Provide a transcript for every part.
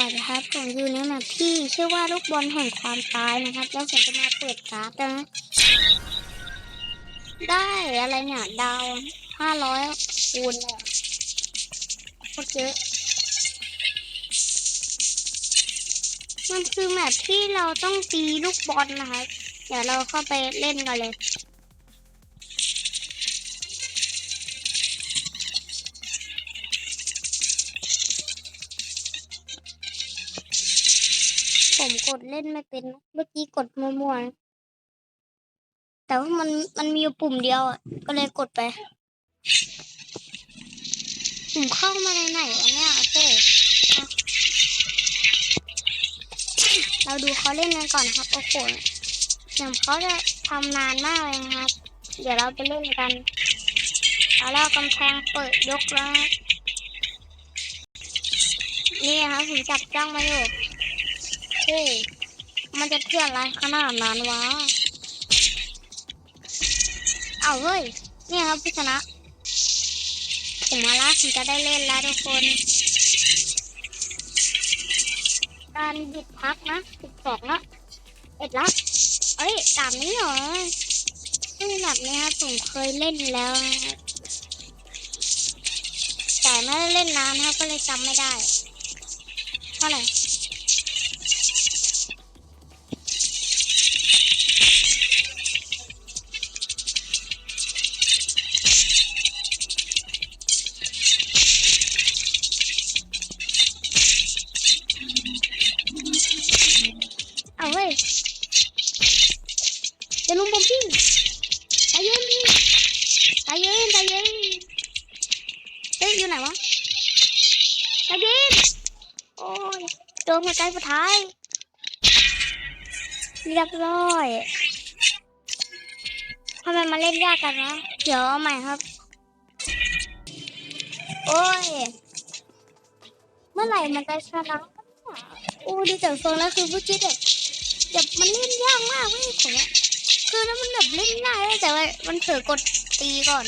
วัสดีครับผมอยู่ในแมปที่ชื่อว่าลูกบอลแห่งความตายนะครับ แล้วผมจะมาเปิดการ์ดนะ ได้อะไรเนี่ยดาวห้าร้อยคูณเลยอะโคตรเยอะ มันคือแมปที่เราต้องตีลูกบอลนะครับ เดี๋ยวเราเข้าไปเล่นกันเลย ดเล่นไม่เป็นเมื่อกี้กดมั่วๆแต่ว่ามันมันมีอยู่ปุ่มเดียวก็เลยกดไปผมเข้ามาในไหนวะเนี่ยโอเคอ่เราดูเขาเล่นกันก่อนนะครับโอ้โหเดี๋ยวเขาจะทำนานมากเลยนะครับ เดี๋ยวเราไปเล่นกันเอาแล้วกำแพงเปิดยกแล้วนะนี่นะครับผมจับจ้องมาอยู่ เฮ้ย มันจะเพื่อนอะไรขนาดนั้นวะ เอาเฮ้ย เนี่ยครับผู้ชนะผมมาละผมจะได้เล่นแล้วทุกคน การหยุดพักนะสิบสองละเอ็ดละเอ้ยตามนี้เหรอซึ่งแบบนี้ครับผมเคยเล่นแล้วแต่ไม่ได้เล่นนานครับก็เลยจำไม่ได้เท่าไหร่ โดนหัวใจสุดท้ายเรียบร้อยทำไมมาเล่นยากกันวะเดี๋ยวเอาใหม่ครับ โอ้ย เมื่อไหร่มันจะชนะโอ้ดูจากทรงแล้วคือเมื่อกี้เด็กแบบมันเล่นยากมากเว้ยผมคือแล้วมันแบบเล่นง่ายแต่ว่ามันเผลอกดตีก่อน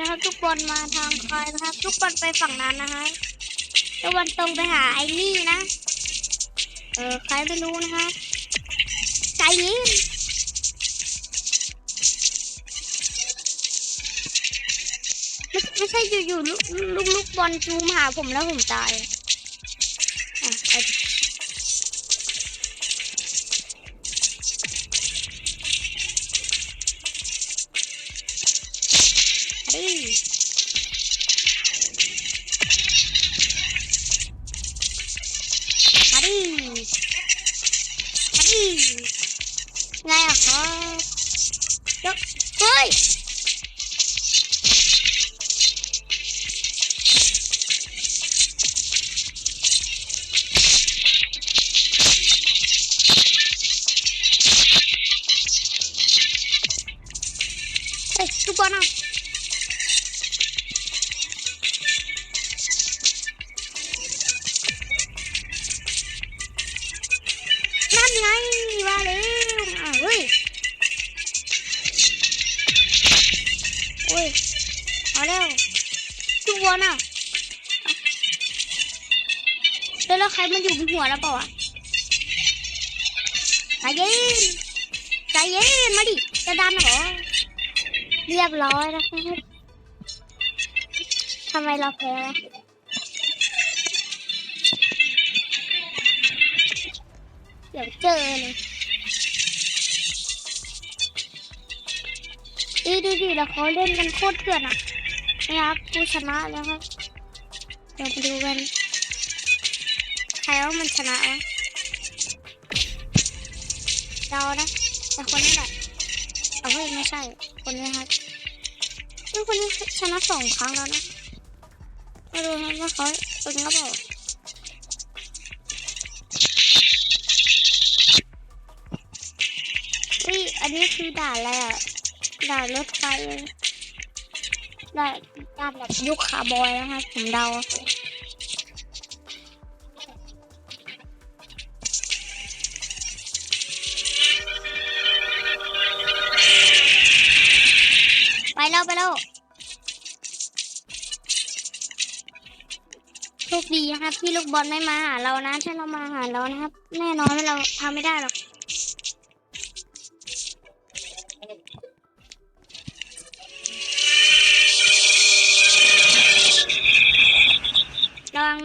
นะครับ ทุกบอลมาทางคอยนะครับ ทุกบอลไปฝั่งนั้นนะฮะตะวันตรงไปหาไอ้นี่นะ เออใครไม่รู้นะครับใจเย็นไม่ไม่ใช่อยู่ๆลูกลูกบอลจูมหาผมแล้วผมตาย อะครับเฮ้ยเฮ้ยทุกคนอะ ทุกคนอะแล้วแล้วใครมันอยู่บนหัวแล้วเปล่าอะใจเย็นใจเย็นมาดิ จะดันเหรอ เรียบร้อยนะครับทำไมเราแพ้เดี๋ยวเจอเลยอีดูดิแล้วเขาเล่นกันโคตรเถื่อนอะ นะครับผู้ชนะแล้วครับ เดี๋ยวไปดูกัน ใครว่ามันชนะวะเดานะแต่คนนี้แหละเอาเฮ้ยไม่ใช่ คนนี้ครับเฮ้ยคนนี้ชนะสองครั้งแล้วนะม่รู้นะว่าเขาเป็นหรือเปล่าเฮ้ยอันนี้คือด่าอะไรอะด่ารถไฟ ด่านด่านแบบยุคคาร์บอยนะคะผมเดาไปแล้วไปแล้วโชคดีนะครับที่ลูกบอลไม่มาหาเรานะถ้าเรามาหาเรานะครับ แน่นอนว่าเราทำไม่ได้หรอก วัง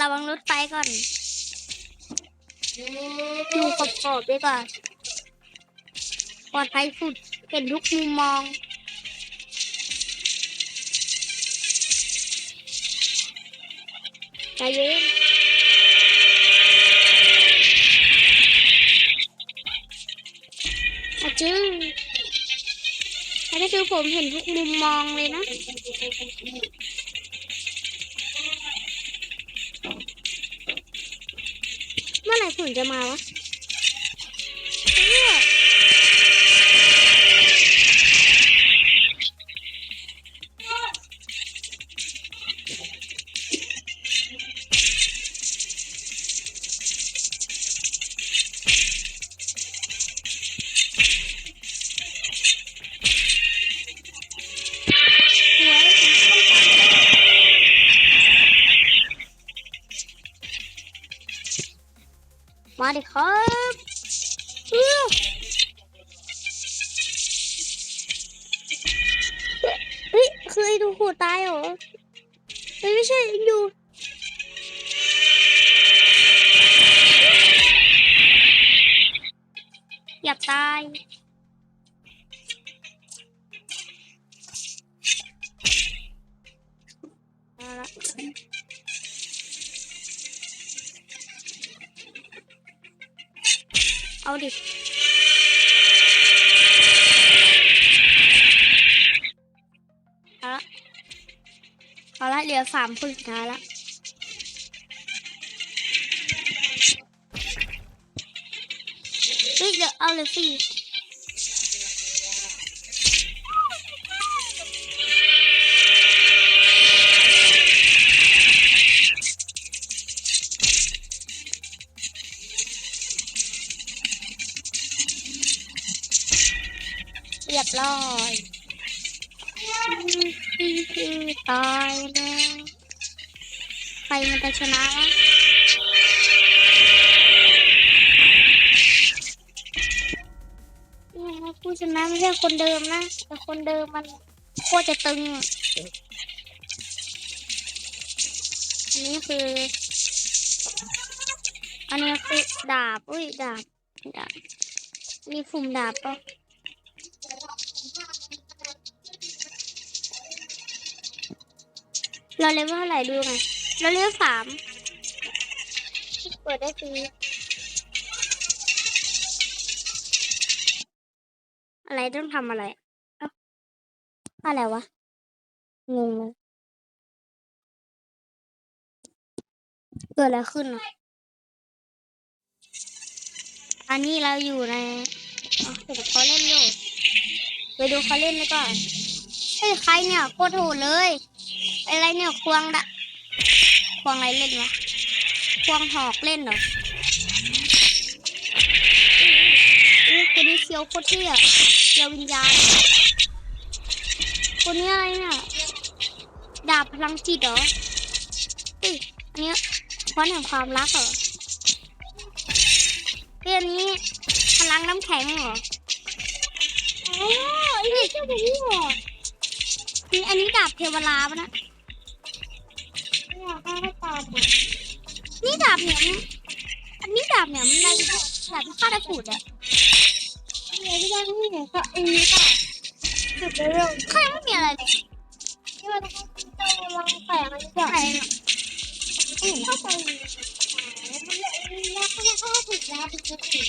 ระวังรถไฟก่อน อยู่ขอบขอบๆดีกว่าปลอดภัยสุดเห็นทุกมุมมองใจเย็นอาจื้ออันนี้คือผมเห็นทุกมุมมองเลยนะ เมื่อไหร่ฝนจะมาวะเอื้ย มาดิครับเอื้อเฮ้ยคือไอ้ดูหดตายเหรอไม่ใช่ไอ้ดูอย่าตายเอาละ เอาดิ เอาละเอาละเหลือสามคนสุดท้ายละเฮ้ยเดี๋ยวเอาเลยสี่ เรียบร้อยตายแล้วใครมันจะชนะวะนี่นะผู้ชนะไม่ใช่คนเดิมนะ แต่คนเดิมมันโคตรจะตึงอะอันนี้คือ อันนี้คือดาบ อุ้ยดาบ ดาบ มีฝุ่มดาบปะ เราเลเวลเท่าไหร่ดูไงเราเลเวลสามเปิดได้ฟรีอะไรต้องทำอะไรเอ้าอะไรวะ งงเลยเกิดอะไรขึ้นอะอันนี้เราอยู่ในอ๋อเดี๋ยวเขาเล่นอยู่ไปดูเขาเล่นเลยก่อนเฮ้ยใครเนี่ยโคตรโหดเลย อะไรเนี่ยควงดะควงอะไรเล่นวะควงหอกเล่นเหรออุ้ยคนนี้เคี้ยวโคตรเที่ยเคี้ยววิญญาณคนนี้อะไรเนี่ยดาบพลังจิตเหรอเฮ้ยอันเนี้ยควันแห่งความรักเหรอเฮ้ยอันนี้พลังน้ำแข็งเหรออ๋อไอ้นี่เจ้าแบบนี้เหรอนี่อันนี้ดาบเทวราปะนะ นี่ดาบเหนี่ยมอันนี้ดาบเหนี่ยมในดาบที่ฆ่าตะกรุดอะเนี่ยที่ได้ที่เห็นก็อันนี้ป่ะจุดเร็วข้างไม่มีอะไรเลยที่มันต้องลองแฝงมันก่อนใครเนี่ยเข้าไปมันแล้วก็ยังเข้าถึงแล้วถึงจะถึง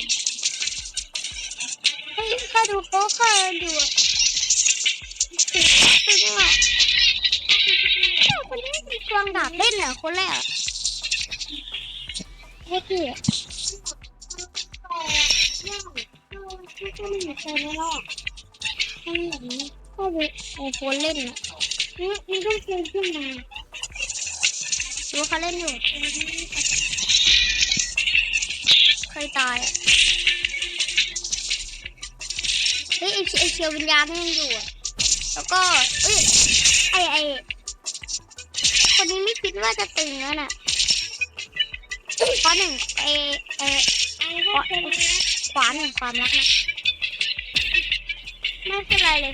เฮ้ยข้าดูโป๊ะข้าดูอะตึงตึงอะเจ้า คนนี้มีควงดาบเล่นเหรอคนแรกเฮ้ยพี่ก็ไม่เห็นใจไม่รอดมันเหมือนข้าดูโอ้โหเล่นอะนี่มันต้องเกินขึ้นมาดูเขาเล่นอยู่เคยตายอะเฮ้ยไอเชียววิญญาณยังอยู่อะแล้วก็เอ้ยไอไอ คนนี้ไม่คิดว่าจะตึงแล้วน่ะข้อหนึ่งเอเอไอ้พวกคนนี้ขวาหนึ่งความรักนะไม่เป็นไรเลย